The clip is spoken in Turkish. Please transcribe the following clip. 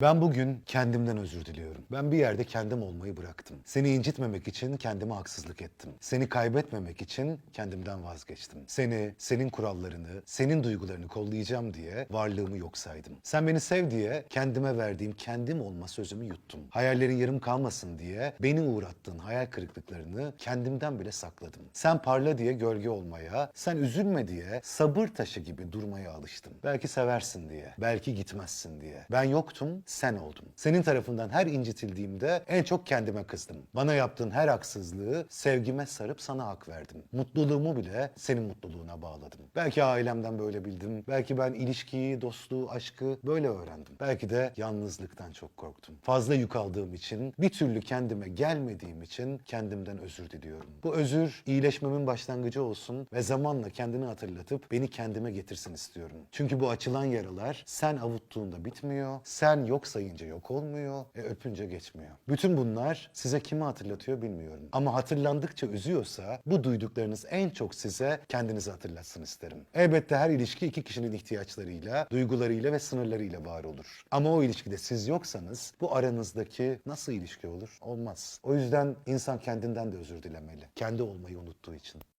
Ben bugün kendimden özür diliyorum. Ben bir yerde kendim olmayı bıraktım. Seni incitmemek için kendime haksızlık ettim. Seni kaybetmemek için kendimden vazgeçtim. Seni, senin kurallarını, senin duygularını kollayacağım diye varlığımı yok saydım. Sen beni sev diye kendime verdiğim kendim olma sözümü yuttum. Hayallerin yarım kalmasın diye beni uğrattığın hayal kırıklıklarını kendimden bile sakladım. Sen parla diye gölge olmaya, sen üzülme diye sabır taşı gibi durmaya alıştım. Belki seversin diye, belki gitmezsin diye. Ben yoktum, sen oldun. Senin tarafından her incitildiğimde en çok kendime kızdım. Bana yaptığın her haksızlığı sevgime sarıp sana hak verdim. Mutluluğumu bile senin mutluluğuna bağladım. Belki ailemden böyle bildim. Belki ben ilişkiyi, dostluğu, aşkı böyle öğrendim. Belki de yalnızlıktan çok korktum. Fazla yük aldığım için, bir türlü kendime gelmediğim için kendimden özür diliyorum. Bu özür iyileşmemin başlangıcı olsun ve zamanla kendini hatırlatıp beni kendime getirsin istiyorum. Çünkü bu açılan yaralar sen avuttuğunda bitmiyor, sen yok sayınca yok olmuyor, e öpünce geçmiyor. Bütün bunlar size kimi hatırlatıyor bilmiyorum. Ama hatırlandıkça üzüyorsa bu duyduklarınız en çok size kendinizi hatırlatsın isterim. Elbette her ilişki iki kişinin ihtiyaçlarıyla, duygularıyla ve sınırlarıyla var olur. Ama o ilişkide siz yoksanız bu aranızdaki nasıl ilişki olur? Olmaz. O yüzden insan kendinden de özür dilemeli. Kendi olmayı unuttuğu için.